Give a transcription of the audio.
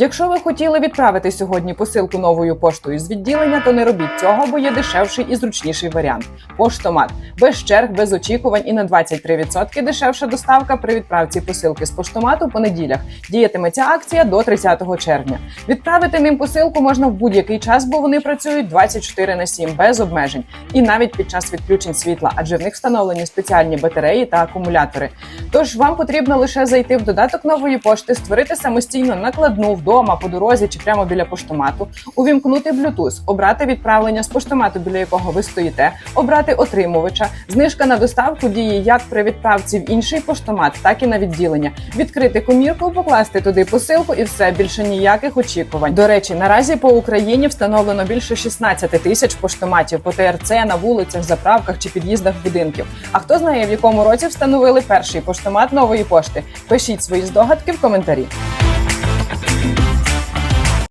Якщо ви хотіли відправити сьогодні посилку новою поштою з відділення, то не робіть цього, бо є дешевший і зручніший варіант. Поштомат без черг, без очікувань і на 23% дешевша доставка при відправці посилки з поштомату по неділях. Діятиме ця акція до 30 червня. Відправити ним посилку можна в будь-який час, бо вони працюють 24 на 7 без обмежень, і навіть під час відключень світла, адже в них встановлені спеціальні батареї та акумулятори. Тож вам потрібно лише зайти в додаток нової пошти, створити самостійно накладну вдома, по дорозі чи прямо біля поштомату, увімкнути Bluetooth, обрати відправлення з поштомату, біля якого ви стоїте, обрати отримувача. Знижка на доставку діє як при відправці в інший поштомат, так і на відділення. Відкрити комірку, покласти туди посилку і все більше ніяких очікувань. До речі, наразі по Україні встановлено більше 16 тисяч поштоматів по ТРЦ на вулицях, заправках чи під'їздах будинків. А хто знає, в якому році встановили перший поштомат нової пошти? Пишіть свої здогадки в коментарі.